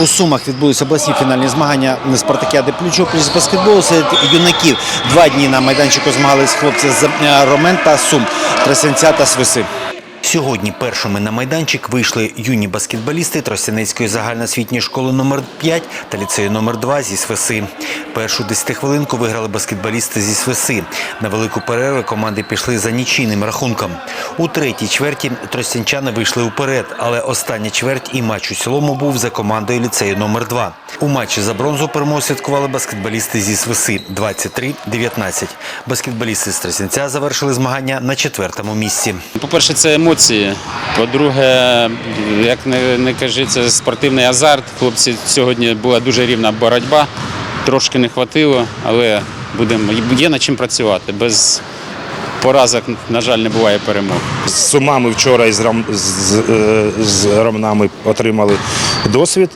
У Сумах відбулися обласні фінальні змагання спартакіади плечо з баскетболу серед юнаків. Два дні на майданчику змагались хлопці з е, Ромен та Сум, Тресенця та Свиси. Сьогодні першими на майданчик вийшли юні баскетболісти Тростянецької загальноосвітньої школи номер 5 та ліцею номер 2 зі Свиси. Першу десятихвилинку виграли баскетболісти зі Свиси. На велику перерву команди пішли за нічийним рахунком. У третій чверті тростянчани вийшли уперед, але остання чверть і матч у цілому був за командою ліцею номер 2 У матчі за бронзу перемогу святкували баскетболісти зі Свиси 23-19. Баскетболісти з Тростянця завершили змагання на четвертому місці. По-перше, це емоції. По-друге, як не, не кажи, спортивний азарт. Хлопці сьогодні була дуже рівна боротьба. Трошки не хватило, але будемо є над чим працювати. Без поразок, на жаль, не буває перемог. З сумами вчора із Ром- з, е, з ромнами отримали досвід.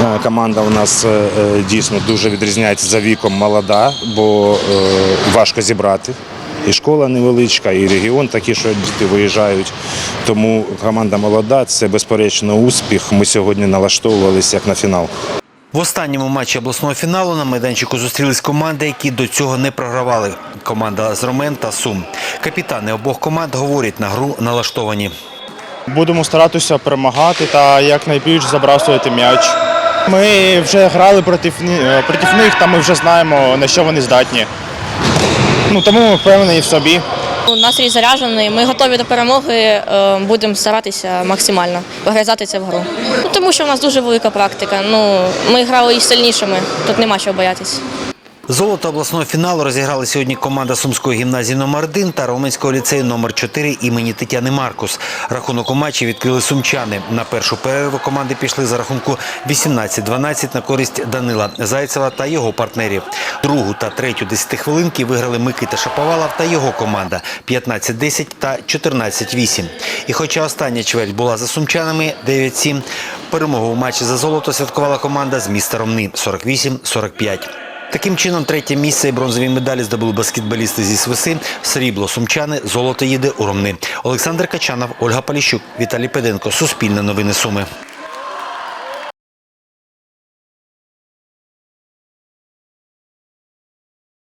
Е, Команда у нас е, дійсно дуже відрізняється за віком молода, бо важко зібрати. І школа невеличка, і регіон такий, що діти виїжджають. Тому команда молода, це безперечно успіх. Ми сьогодні налаштовувалися як на фінал. В останньому матчі обласного фіналу на майданчику зустрілись команди, які до цього не програвали. Команда з Ромен та Сум. Капітани обох команд говорять на гру налаштовані. Будемо старатися перемагати та якнайбільш забрасувати м'яч. Ми вже грали проти, е, проти них, та ми вже знаємо, на що вони здатні. Ну, тому ми впевнені в собі. Настрій заряджений, ми готові до перемоги, е, будемо старатися максимально погризатися в гру. Ну, тому що в нас дуже велика практика. Ну, ми грали і сильнішими, тут нема чого боятися. Золото обласного фіналу розіграли сьогодні команда Сумської гімназії номер 1 та Роменського ліцею номер 4 імені Тетяни Маркус. Рахунок у матчі відкрили сумчани. На першу перерву команди пішли за рахунку 18-12 на користь Данила Зайцева та його партнерів. Другу та третю десятихвилинки виграли Микита Шаповалов та його команда 15-10 та 14-8. І хоча остання чверть була за сумчанами 9-7, перемогу у матчі за золото святкувала команда з міста Ромни 48-45. Таким чином, третє місце і бронзові медалі здобули баскетболісти зі Свиси, срібло сумчани, золото їде у. Олександр Качанов, Ольга Поліщук, Віталій Педенко. Суспільне новини Суми.